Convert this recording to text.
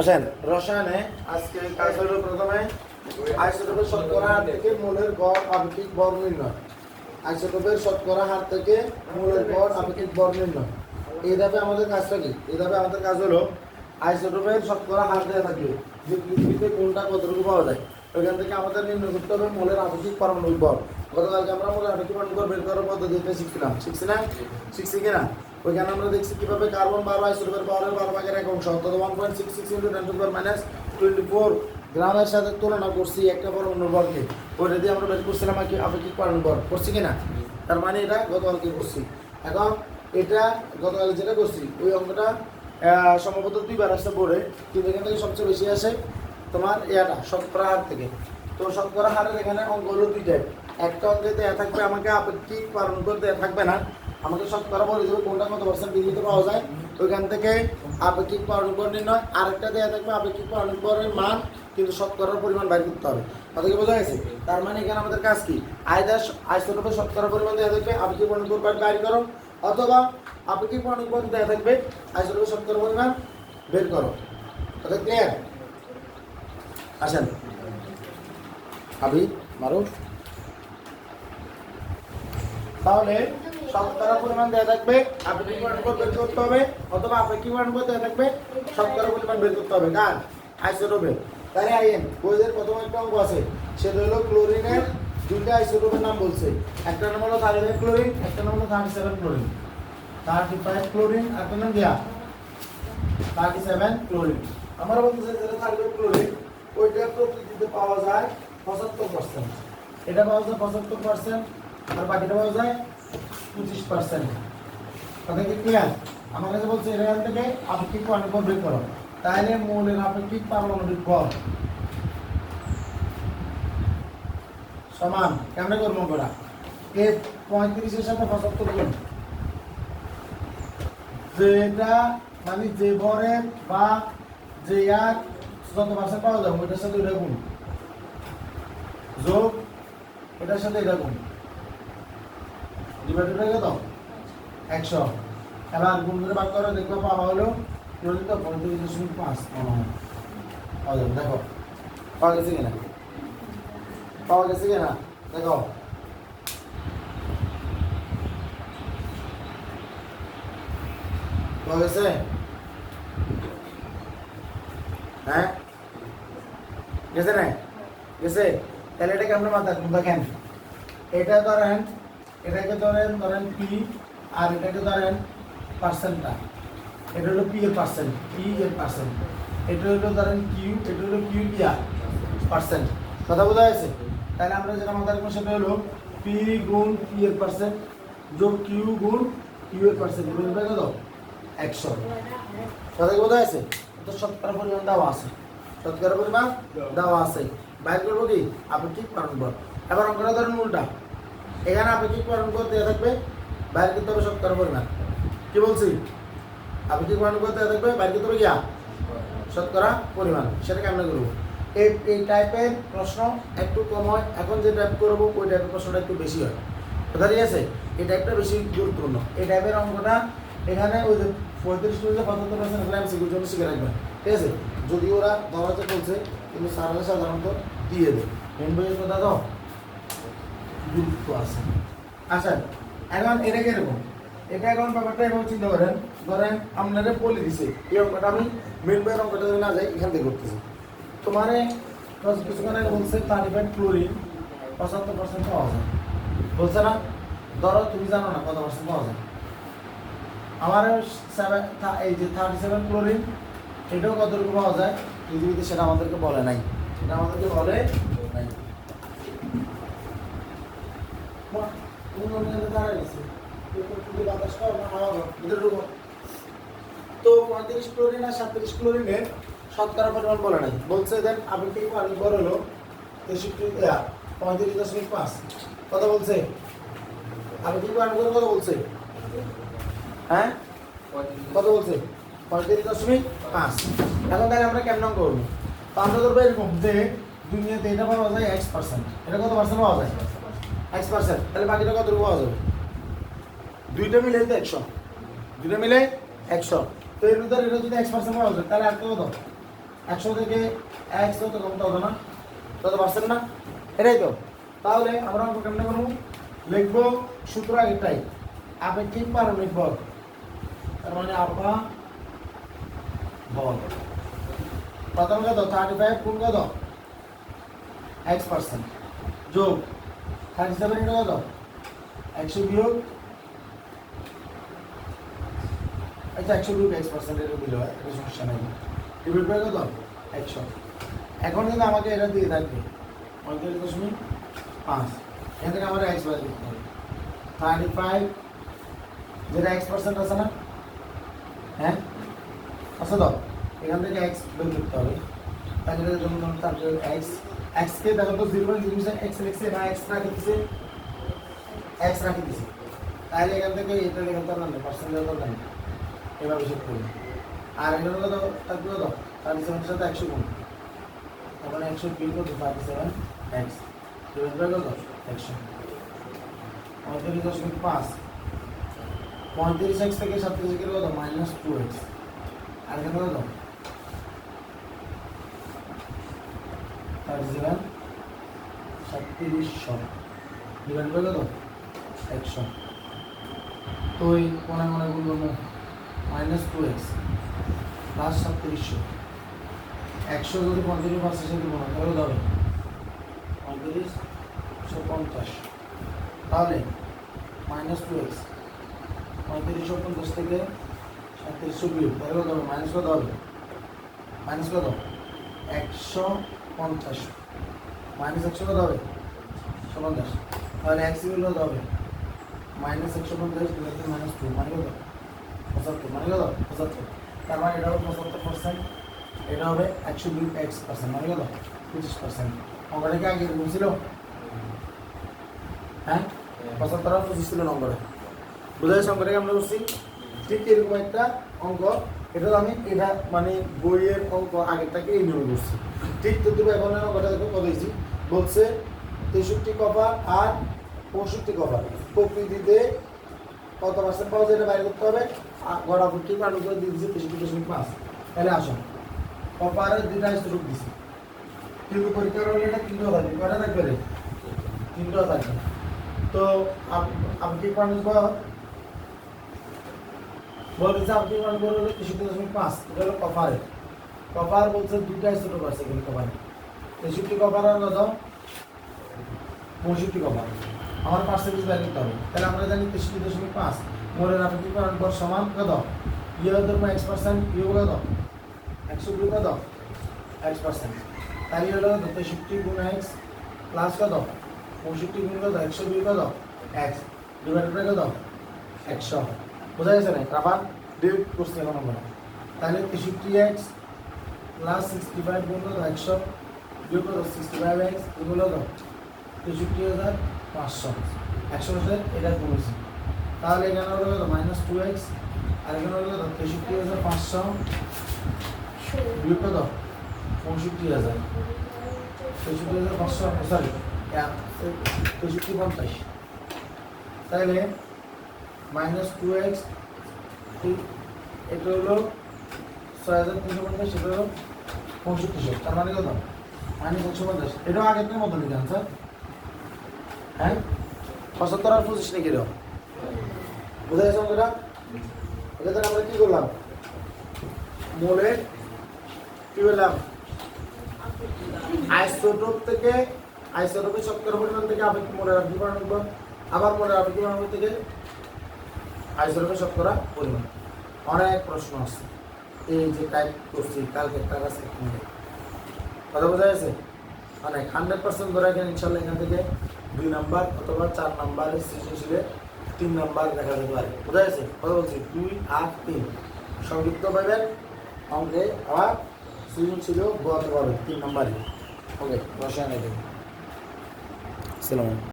আসেন। রসায়নে আজকে কাজ হলো প্রথমে আইসোটোপের শতকরা হার থেকে মূলের গড় আপেক্ষিক ভর নির্ণয়। আইসোটোপের শতকরা হার থেকে মূলের গড় আপেক্ষিক ভর নির্ণয়। এই ধাপে আমাদের কাজটা কি? এই ধাপে আমাদের কাজ হলো আইসোটোপের শতকরা হার দেওয়া থাকবে, যে পৃথিবীতে কোনটা কতটুকু পাওয়া যায়। ওইখান থেকে আমাদের নির্ণয় করতে হবে মূলের আপেক্ষিক পারমাণবিক ভর। গতকালকে আমরা মূলের আপেক্ষিক পারমাণবিক ভর বের করার পদ্ধতিতে শিখছিলাম। শিখছি না? শিখছি কিনা ওইখানে আমরা দেখছি কীভাবে কার্বন বারো আইসোটোপের পাওয়ারের বারো ভাগের এক অংশ, অর্থাৎ one point six six into ten two minus twenty four গ্রামের সাথে তুলনা করছি একটা পরমাণুর বরকে ওইটা দিয়ে আমরা বের করছিলাম আর কি আপেক্ষিক পালন ভর করছি কিনা তার মানে এটা গতকালকে করছি। এখন এটা গতকাল যেটা করছি, ওই অঙ্কটা সম্ভবত দুইবার আসতে পড়ে কিন্তু এখান থেকে সবচেয়ে বেশি আসে তোমার ইয়াটা শতকরা হার থেকে। তো শতকরা হারের এখানে অঙ্ক হলো দুইটাই। একটা অঙ্কে দেওয়া থাকবে আমাকে আপেক্ষিক পারমাণবিক দেওয়া থাকবে না। আমাকে শতকরা বলে দেবে কোনটা কত পার্সেন্ট বিদ্যুৎ পাওয়া যায়। ওইখান থেকে আপেক্ষিক পারমাণবিক নির্ণয়, আরেকটা দেওয়া থাকবে আপেক্ষিক পারমাণবিকের মান, কিন্তু শতকরার পরিমাণ বাইর করতে হবে। কি বোঝা গেছে? তার মানে এখানে আমাদের কাজ কি? আয়দার আইসোটোপের শতকরা পরিমাণ দেওয়া থাকবে, আপেক্ষিক পারমাণবিক বাইর করো, অথবা আপেক্ষিক পারমাণবিক দেওয়া থাকবে আইসোটোপের শতকরা পরিমাণ বের করো। কথা ক্লিয়ার আসেন। আবি মারো তাহলে শতকরা পরিমাণ দেওয়া থাকবে। আপেক্ষিক পারমাণবিক বের করতে হবে? অথবা আপেক্ষিক পারমাণবিক দেওয়া থাকবে? শতকরা পরিমাণ বের করতে হবে। কার আইসোটোপের তাহলে আইএন, বইয়ের প্রথম একটা অঙ্ক আছে। সেটা হলো ক্লোরিনের, দুইটা আইসোটোপের নাম বলছে। একটা নাম হলো থার্টি ক্লোরিন, একটা নাম হলো thirty seven chlorine. Thirty five chlorine একটা নাম দেয়া থার্টি সেভেন ক্লোরিন। আমরা বলতেছি যেটা থার্টি ক্লোরিন, ওইটা প্রকৃতিতে পাওয়া যায় পঁচাত্তর পার্সেন্ট এটা পাওয়া যায় পঁচাত্তর পার্সেন্ট আর বাকিটা পাওয়া যায় পঁচিশ পার্সেন্ট কথা কি ক্লিয়ার আমার কাছে বলছে এখান থেকে আপেক্ষিক পারমাণবিক বের করো। তাহলে মৌলের আপেক্ষিক পারমাণবিক বল। সমান, কেমনে করব আমরা এ পঁয়ত্রিশের সাথে পঁচাত্তর গুণ। যেটা মানে যে ভরের বা যে ইয়ার, যত পার্সেন্ট পাওয়া যাবে, ওইটার সাথে ওইটা গুণ। যোগ, এটার সাথে এটা গুণ। ডিভাইডেড হয়ে গেল একশো। এবার গুণ করে ভাগ করে দেখব পাওয়া হলো চলিত পঁয়ত্রিশ দশমিক পাঁচ। পাওয়া যাবে, দেখো। পাওয়া গেছে কিনা? পাওয়া গেছে কিনা? দেখো। পাওয়া গেছে? হ্যাঁ? গেছে না? গেছে? তাহলে এটাকে আমরা মাথা দেখেন। এটা ধরেন এটাকে ধরেন ধরেন পি আর এটাকে ধরেন পার্সেন্টটা এটা হলো পি এর পার্সেন্ট পি এর পার্সেন্ট এটা হলো ধরেন কিউ এটা হলো কিউ পি আর পার্সেন্ট কথা বোঝা গেছে? তাহলে আমরা যেটা মাথা রাখব সেটা হলো পি গুণ পি এর পার্সেন্ট যোগ কিউ গুণ কিউ এর পার্সেন্ট গুণ কত একশো। কথা কি বোঝা গেছে? তো শতকরা পরিমাণ দেওয়া আছে। শতকরা পরিমাণ দেওয়া আছে। বাইর করব কি? আপেক্ষিক পারম্পর এবার অঙ্কটা ধরেন উল্টা এখানে আপেক্ষিক পারম্পর দেওয়া থাকবে? বাইর করতে হবে শতকরা পরিমাণ। কি বলছি? আপেক্ষিক পারম্পর দেওয়া থাকবে? বাইর করতে হবে গিয়া শতকরা পরিমাণ। সেটা কেমন করব? এই এই টাইপের প্রশ্ন একটু কম হয়। এখন যে টাইপ করব, ওই টাইপের প্রশ্নটা একটু বেশি হয়। কথা ঠিক আছে? এই টাইপটা বেশি গুরুত্বপূর্ণ। এই টাইপের অঙ্কটা এখানে ওই যে পঁয়ত্রিশ পর্যন্ত পঁচাত্তর পার্সেন্ট এখানে আমি সিকিউর জন্য শিখে রাখবেন। ঠিক আছে? যদি ওরা ধরাতে বলছে, কিন্তু সারালে সাধারণত দিয়ে দেয়। মেন বইয়ের কথা তো? গুরুত্ব আছে। আচ্ছা এখন এটা কীরকম? এটা এখন ব্যাপারটা এরকম চিন্তা করেন, ধরেন আপনারা বলে দিছে, এই অঙ্কটা আমি মেন বইয়ের অঙ্কটা যদি না যাই, এখান থেকে করতেছি। তোমারে দশ কিছুক্ষণ আগে বলছে থার্টি ক্লোরিন পঁচাত্তর পার্সেন্ট পাওয়া যায়। বলছে না, ধরো তুমি জানো না কত পার্সেন্ট পাওয়া যায়। আমার সেভেন এই যে থার্টি সেভেন ক্লোরিন এটাও কতটুকু পাওয়া যায়? পৃথিবীতে সেটা আমাদেরকে বলে নাই। সেটা আমাদেরকে বলে নাই বাহ, তুমি মনে হয় দাঁড়ায় গেছে। তুই তো বাতাস খাও না হাওয়া ভিতরে ঢুকো। তো পঁয়ত্রিশ ক্লোরিন আর সাতত্রিশ ক্লোরিনের শতকরা পরিমাণ বলে নাই। বলছে দেন আপেক্ষিক পানি বড় হলো? তেষট্টি পঁয়ত্রিশ দশমিক পাঁচ। কথা বলছে? আপেক্ষিক পানি কত বলছে? হ্যাঁ? কত বলছে? পঁয়ত্রিশ দশমিক পাঁচ। এখন তাহলে আমরা কেমন করব? তো আমরা ধরবো এরকম যে দুনিয়াতে এটা পাওয়া যায় এক্স পার্সেন্ট এটা কত পার্সেন্ট পাওয়া যায়? এক্স পার্সেন্ট তাহলে বাকিটা কত পাওয়া যাবে। দুইটা মিলে তো একশো। দুইটা মিলে একশো। তো এর ভিতরে এটা যদি এক্স পার্সেন্ট পাওয়া যায়, তাহলে আর কত? একশো থেকে এক্স কত কমতে হবে না। তত পার্সেন্ট না? এটাই তো। তাহলে আমরা অঙ্ক কেমনে করব? লিখব সূত্র এটাই আপেক্ষিক পারমিক বল। তার মানে আপা বল। প্রথম কত? থার্টি ফাইভ কোন কত? এক্স পার্সেন্ট যোগ। থার্টি সেভেন এটা কত একশো বিয়োগ আচ্ছা একশো বিয়োগ এক্স পার্সেন্ট এটা দিলে হয় এটা সমস্যা নেই ডিভাইড বাই কত একশো এখন কিন্তু আমাকে এটা দিয়ে থাকবে। পঁয়তাল্লিশ দশমিক পাঁচ। এখান থেকে আমার এক্স বাদ দিতে হবে। থার্টি ফাইভ যেটা এক্স পার্সেন্ট আছে না? হ্যাঁ? আছে তো এখান থেকে এক্স বের করতে হবে। তাহলে ধরুন তারপরে এক্স এক্সকে দেখো তো জিরো পয়েন্ট জিরো এক্স লিখছে না এক্স রাখে দিছে এক্স রাখে দিছে তাহলে এখান থেকে এটা লেখা তো না পার্সেন্ট লেখা তো না এভাবে হিসেব করবে আর এখানে কত থাকবে কত থার্টি সেভেনের সাথে একশো গুণ। তখন একশো বিল কত thirty seven X divide by কত একশো। পঁয়ত্রিশ দশমিক পাঁচ। পঁয়ত্রিশ এক্স থেকে সাতত্রিশ গেলে কত? মাইনাস টু এক্স আর এখানে কত? থার্টি সেভেন সাতত্রিশশো ডিভাইড বাই কত একশো তো এই কোনে কোনে গুলো মাইনাস টু এক্স প্লাস সাতত্রিশশো একশো যদি পঁয়ত্রিশ পাঁচের সাথে গুণ তাহলে হবে? পঁয়ত্রিশশো পঞ্চাশ। তাহলে মাইনাস টু এক্স পঁয়ত্রিশশো পঞ্চাশ থেকে সাতত্রিশশো বিয়োগ, তাহলে কত হবে? মাইনাস কত হবে? মাইনাস কত? একশো পঞ্চাশ। মাইনাস একশো কত হবে পঞ্চাশ তাহলে এক্স ইকুয়াল কত হবে মাইনাস একশো পঞ্চাশ মাইনাস টু মানে কত? পঁচাত্তর মানে কত? পঁচাত্তর। তার মানে এটা হবে পঁচাত্তর পার্সেন্ট এটা হবে একশো দুই এক্স পার্সেন্ট মানে কত? পঁচিশ পার্সেন্ট অঙ্কটা কি আগে এরকম ছিল? হ্যাঁ? পঁচাত্তর পঁচিশ ছিল নম্বরে। বোঝা যাচ্ছে অঙ্কটাকে আমরা করছি ঠিক এরকম একটা অঙ্ক। এটা আমি, এটা মানে বইয়ের অঙ্ক আগেরটাকে এই নিয়মে করছি ঠিক তো তুমি এখন দেখো কত হয়েছি বলছে, তেষট্টি কপার আর পঁয়ষট্টি কপার প্রকৃতিতে কত পার্সেন্ট পাওয়া যায় এটা বাইরে করতে হবে? গড়া ফুটি পালন করে দিয়ে দিচ্ছে তেষট্টি দশমিক পাঁচ। তাহলে আসো কপারের দুইটা স্ট্রোক দিছি। কিন্তু পরীক্ষার হলে এটা তিনটা থাকবে কয়টা থাকবে রে? তিনটা থাকবে তো আপ- আপনি পালন কর বলতেছে আপনি পালন করে তেষট্টি দশমিক পাঁচ। এটা হলো কপারের কপার বলছে দুইটা স্ট্রোক আছে এখানে কপারে। তেষট্টি কপার আর কত পঁয়ষট্টি কপার। আমার পার্সেন্টেজ বের করতে হবে। তাহলে আমরা জানি তেষট্টি দশমিক পাঁচ। মোরের আপেক্ষিক পর সমান কত? ইয়ে ধর্ম এক্স পার্সেন্ট ইয়ে কত? একশো দুই কত? এক্স পার্সেন্ট তাহলে হলো তেষট্টি গুণ এক্স প্লাস কত? পঁয়ষট্টি গুণ কত? একশো দুই কত? এক্স ডিভাইড বাই কত? একশো। বোঝা গেছে না? আবার ডিভাইড করছি এখন আমরা। তাহলে তেষট্টি এক্স প্লাস সিক্সটি ফাইভ গুণ একশো বিয়োগ কত সিক্সটি ফাইভ এক্স এগুলো কত তেষট্টি হাজার পাঁচশো। একশো হাজার এটা কমেছে তাহলে এখানে হলো কত মাইনাস টু এক্স আর এখানে হলো কত তেষট্টি হাজার পাঁচশো বিয়োগ কত পঁয়ষট্টি হাজার তেষট্টি হাজার পাঁচশো সরি তেষট্টি পঞ্চাশ। তাহলে মাইনাস টু এক্স এটা হলো ছয় তিনশো পঞ্চাশ সেটা হলো পঁয়ষট্টিশো। তার মানে কত? একশো পঞ্চাশ। এটাও মতো হ্যাঁ? পঁচাত্তর আর পঁচিশ নাকি এরকম বোঝা যাচ্ছে অঙ্কটা এটা তাহলে আমরা কি করলাম? মোড়ে কি বললাম আইসোটোপ থেকে, আইসোটোপের শক্তের পরিমাণ থেকে আপেক্ষিক মোড়ের আপেক্ষিক পরিমাণ আবার মোড়ের আপেক্ষিক পরিমাণ থেকে? আইসোটোপের পরিমাণ। অনেক প্রশ্ন আছে এই যে টাইপ করছি, কালকে তার কাছে কথা বোঝা গেছে? অনেক হান্ড্রেড পার্সেন্ট ধরে রাখেন, ইনশাল্লাহ এখান থেকে দুই নাম্বার অথবা চার নাম্বারের সৃজনশীলে তিন নাম্বার দেখা যেতে পারে। বোঝা গেছে? কথা বলছি, দুই, আট, তিন। সংযুক্ত পাবেন অঙ্কে আবার সৃজনশীলেও বোঝাতে পারবেন তিন নাম্বারে। ওকে, বসে আনে আসসালামু